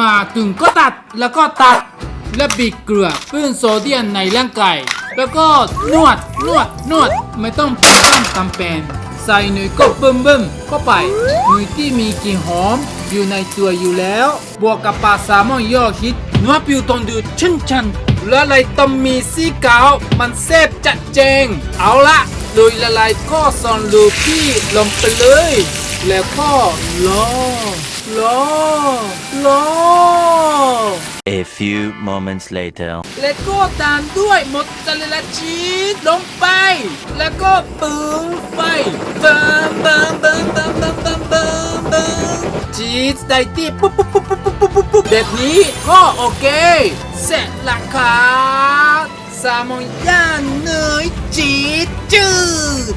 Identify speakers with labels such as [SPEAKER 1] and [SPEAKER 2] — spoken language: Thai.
[SPEAKER 1] มาถึงก็ตัดแล้วก็ตัดและบีบเกลือเพื่อโซเดียมในร่างกายแล้วก็นวดนวดนวดไม่ต้องต้องทำเป็นใส่หนุ่ยก็เบิ่มเบิ่มเข้าไปหนุ่ยที่มีกลิ่นหอมอยู่ในตัวอยู่แล้ว บวกกับปลาแซลมอนยอดฮิตเนื้อผิวตองดูชั้นชันและอะไรต้องมีสีขาวมันแซ่บจัดเจง เอาละโดยละลายก็ซอนลูพี่ลงไปเลย แล้วก็รอรอรอ
[SPEAKER 2] few moments later.
[SPEAKER 1] แล้วก็ตามด้วยมอสซาเรลลาชีสลงไป แล้วก็ปืนไฟเบิ่มเบิ่มเบิ่มเบิ่มเบิ่มเบิ่มเบิ่มเบิมชีสได้ที่ปุ๊บปุ๊บปุ๊บปุ๊บปุ๊บปุ๊บปุ๊บปุ๊บแบบนี้ก็โอเค เสร็จละครับแซลมอนย่างเนยจีดจืด